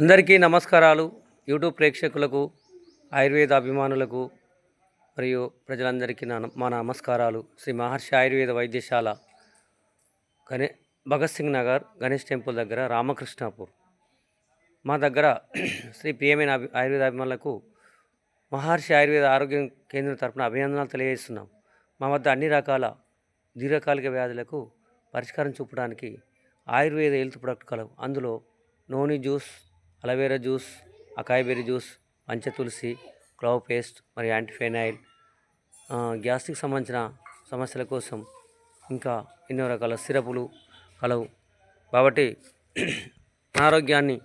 అందరికీ నమస్కారాలు. యూట్యూబ్ ప్రేక్షకులకు ఆయుర్వేద అభిమానులకు మరియు ప్రజలందరికీ నా మా నమస్కారాలు. శ్రీ మహర్షి ఆయుర్వేద వైద్యశాల గణే భగత్ సింగ్ నగర్ గణేష్ టెంపుల్ దగ్గర రామకృష్ణాపూర్. మా దగ్గర శ్రీ ప్రియమైన అభి ఆయుర్వేద అభిమానులకు మహర్షి ఆయుర్వేద ఆరోగ్య కేంద్రం తరపున అభినందనలు తెలియజేస్తున్నాం. మా వద్ద అన్ని రకాల దీర్ఘకాలిక వ్యాధులకు పరిష్కారం చూపడానికి ఆయుర్వేద హెల్త్ ప్రొడక్ట్ కలవు అందులో noni juice aloe vera juice acai berry juice Panchatulsi clove paste మరియు యాంటీఫెనాయిల్ గ్యాస్ట్రిక్ సంబంధించిన సమస్యల కోసం ఇంకా ఎన్నో రకాల సిరపులు కలవు. కాబట్టి అనారోగ్యాన్ని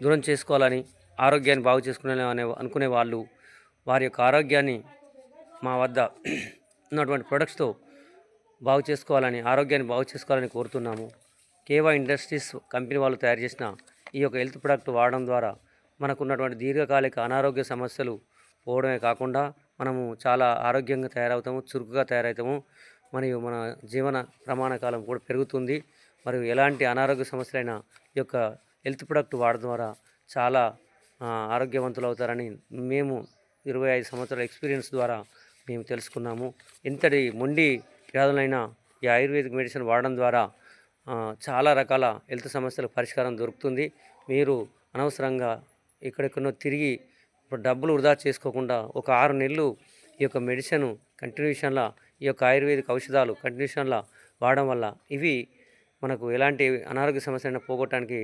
దూరం చేసుకోవాలని ఆరోగ్యాన్ని బాగు చేసుకునే అనే అనుకునే వాళ్ళు వారి యొక్క ఆరోగ్యాన్ని మా వద్ద ఉన్నటువంటి ప్రొడక్ట్స్తో బాగు చేసుకోవాలని ఆరోగ్యాన్ని బాగు చేసుకోవాలని కోరుతున్నాము. కేవా ఇండస్ట్రీస్ కంపెనీ వాళ్ళు తయారు చేసిన ఈ యొక్క హెల్త్ ప్రొడక్ట్ వాడడం ద్వారా మనకున్నటువంటి దీర్ఘకాలిక అనారోగ్య సమస్యలు పోవడమే కాకుండా మనము చాలా ఆరోగ్యంగా తయారవుతాము చురుకుగా తయారవుతాము. మరియు మన జీవన ప్రమాణ కాలం కూడా పెరుగుతుంది. మరియు ఎలాంటి అనారోగ్య సమస్యలైన ఈ యొక్క హెల్త్ ప్రొడక్ట్ వాడడం ద్వారా చాలా ఆరోగ్యవంతులు అవుతారని మేము ఇరవై ఐదు సంవత్సరాల ఎక్స్పీరియన్స్ ద్వారా మేము తెలుసుకున్నాము. ఇంతటి మొండి వ్యాధులైన ఈ ఆయుర్వేదిక్ మెడిసిన్ వాడడం ద్వారా చాలా రకాల హెల్త్ సమస్యలకు పరిష్కారం దొరుకుతుంది. మీరు అనవసరంగా ఎక్కడెక్కడో తిరిగి డబ్బులు వృధా చేసుకోకుండా ఒక ఆరు నెలలు ఈ యొక్క మెడిసిన్ కంటిన్యూషన్లా ఈ యొక్క ఆయుర్వేదిక ఔషధాలు కంటిన్యూషన్లా వాడడం వల్ల ఇవి మనకు ఎలాంటి అనారోగ్య సమస్యలను పోగొట్టడానికి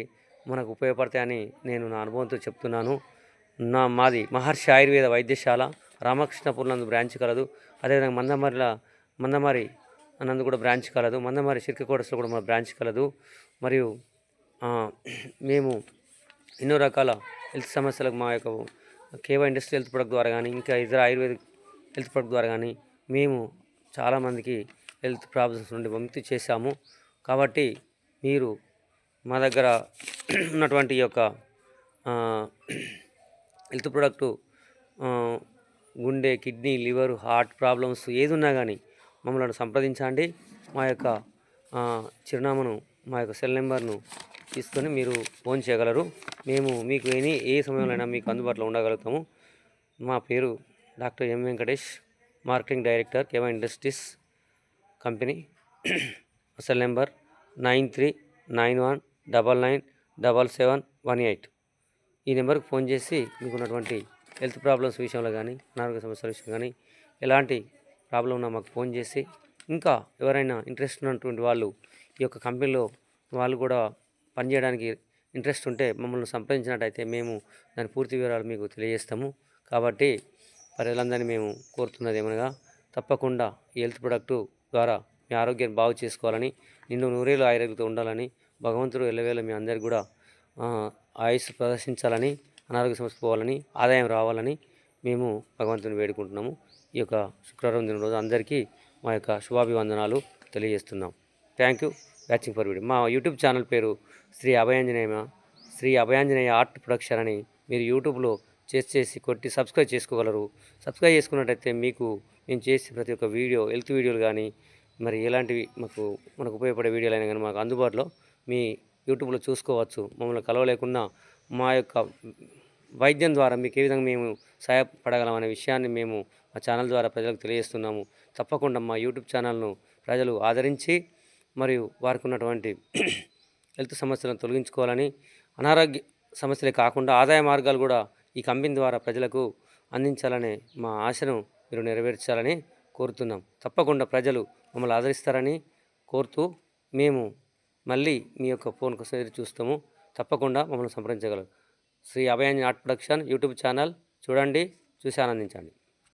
మనకు ఉపయోగపడతాయని నేను నా అనుభవంతో చెప్తున్నాను. నా మాది మహర్షి ఆయుర్వేద వైద్యశాల రామకృష్ణపూర్ నందు బ్రాంచ్ కలదు. అదేవిధంగా మందమరిల మందమరి నందు కూడా బ్రాంచ్ కలదు మందమరి సిర్కకోటస్లో కూడా మా బ్రాంచ్ కలదు. మరియు మేము ఎన్నో రకాల హెల్త్ సమస్యలకు మా యొక్క కేవా ఇండస్ట్రీ హెల్త్ ప్రొడక్ట్ ద్వారా కానీ ఇంకా ఇతర ఆయుర్వేదిక్ హెల్త్ ప్రొడక్ట్ ద్వారా కానీ మేము చాలామందికి హెల్త్ ప్రాబ్లమ్స్ నుండి విముక్తి చేశాము. కాబట్టి మీరు మా దగ్గర ఉన్నటువంటి యొక్క హెల్త్ ప్రొడక్టు గుండె కిడ్నీ లివర్ హార్ట్ ప్రాబ్లమ్స్ ఏది ఉన్నా కానీ మమ్మల్ని సంప్రదించండి. మా యొక్క చిరునామాను మా యొక్క సెల్ నెంబర్ను తీసుకొని మీరు ఫోన్ చేయగలరు. మేము మీకు ఎనీ ఏ సమయంలో మీకు అందుబాటులో ఉండగలుగుతాము. మా పేరు doctor M Venkatesh marketing director Keva industries company. Cell number nine three nine one double nine double seven one eight. ఈ నెంబర్కి ఫోన్ చేసి మీకున్నటువంటి హెల్త్ ప్రాబ్లమ్స్ విషయంలో కానీ అనారోగ్య సమస్యల విషయం కానీ ఎలాంటి ప్రాబ్లం ఉన్నా మాకు ఫోన్ చేసి ఇంకా ఎవరైనా ఇంట్రెస్ట్ ఉన్నటువంటి వాళ్ళు ఈ యొక్క కంపెనీలో వాళ్ళు కూడా పనిచేయడానికి ఇంట్రెస్ట్ ఉంటే మమ్మల్ని సంప్రదించినట్టయితే మేము దాని పూర్తి వివరాలు మీకు తెలియజేస్తాము. కాబట్టి ప్రజలందరినీ మేము కోరుతున్నది ఏమనగా తప్పకుండా ఈ హెల్త్ ప్రొడక్టు ద్వారా మీ ఆరోగ్యాన్ని బాగు చేసుకోవాలని నిన్ను నూరేళ్ళు ఆరోగ్యంతో ఉండాలని భగవంతుడు ఎల్లవేళ మీ అందరికి కూడా ఆ, ఆయుస్సు ప్రదర్శించాలని అనారోగ్య సమస్య పోవాలని ఆదాయం రావాలని మేము భగవంతుని వేడుకుంటున్నాము. ఈ యొక్క శుక్రవారం దిన రోజు అందరికీ మా యొక్క శుభాభివందనాలు తెలియజేస్తున్నాం. Thank you watching for video మా యూట్యూబ్ ఛానల్ పేరు శ్రీ అభయాంజనేయ శ్రీ అభయాంజనేయ ఆర్ట్ ప్రొడక్షన్ అని మీరు యూట్యూబ్లో చేసి చేసి కొట్టి సబ్స్క్రైబ్ చేసుకోగలరు. సబ్స్క్రైబ్ చేసుకున్నట్టయితే మీకు మేము చేసే ప్రతి ఒక్క వీడియో హెల్త్ వీడియోలు కానీ మరి ఎలాంటివి మాకు మనకు ఉపయోగపడే వీడియోలు అయినా కానీ మాకు అందుబాటులో మీ యూట్యూబ్లో చూసుకోవచ్చు. మమ్మల్ని కలవలేకున్నా మా యొక్క వైద్యం ద్వారా మీకు ఏ విధంగా మేము సహాయపడగలం అనే విషయాన్ని మేము మా ఛానల్ ద్వారా ప్రజలకు తెలియజేస్తున్నాము. తప్పకుండా మా యూట్యూబ్ ఛానల్ను ప్రజలు ఆదరించి మరియు వారికి ఉన్నటువంటి హెల్త్ సమస్యలను తొలగించుకోవాలని అనారోగ్య సమస్యలే కాకుండా ఆదాయ మార్గాలు కూడా ఈ కంపెనీ ద్వారా ప్రజలకు అందించాలనే మా ఆశను మీరు నెరవేర్చాలని కోరుతున్నాం. తప్పకుండా ప్రజలు మమ్మల్ని ఆదరిస్తారని కోరుతూ మేము మళ్ళీ మీ యొక్క ఫోన్ కోసం ఎదురు చూస్తాము. తప్పకుండా మమ్మల్ని సంప్రదించగలరు. Shri Abhayanjan art production YouTube channel చూడండి చూసి ఆనందించండి.